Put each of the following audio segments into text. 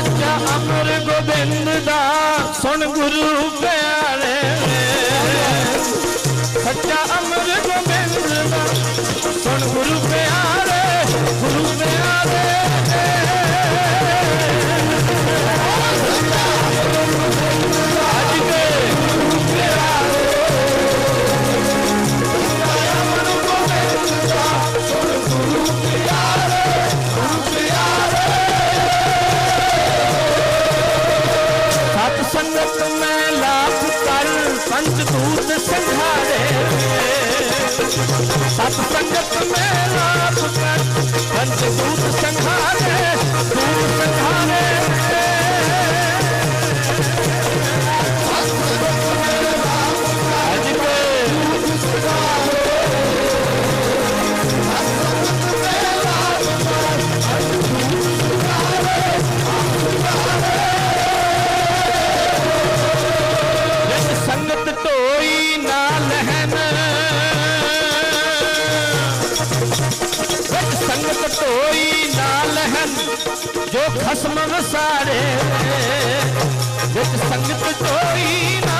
ਸੱਚਾ ਅਮਰ ਗੋਬਿੰਦ ਦਾ ਸੁਣ ਗੁਰੂ ਪਿਆਰੇ। ਸੰਘਾਰੇ। ਸਤ ਸੰਗਤ ਮੈਂ ਜੋ ਖਸਮ ਵਸਾਰੇ ਜਿਸ ਸੰਗਤ ਢੋਈ ਨਾ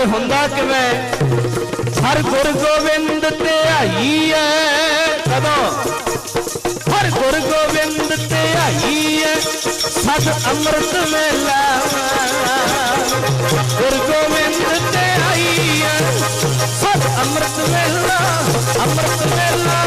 ਤੇ ਹੁੰਦਾ ਕਿਵੇਂ? ਹਰ ਗੁਰ ਗੋਬਿੰਦ ਤੇ ਆਈ ਐ। ਕਦੋਂ? ਹਰ ਗੁਰ ਗੋਬਿੰਦ ਤੇ ਆਈ ਐ। ਸਦ ਅੰਮ੍ਰਿਤ ਮੇਲਾ ਗੁਰ ਗੋਬਿੰਦ ਤੇ ਆਈ ਐ। ਸਦ ਅੰਮ੍ਰਿਤ ਮੇਲਾ ਅੰਮ੍ਰਿਤ ਮੇਲਾ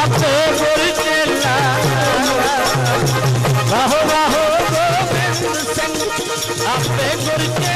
আপে বলতে বাহো বাহো গোবিন্দ আপে করতে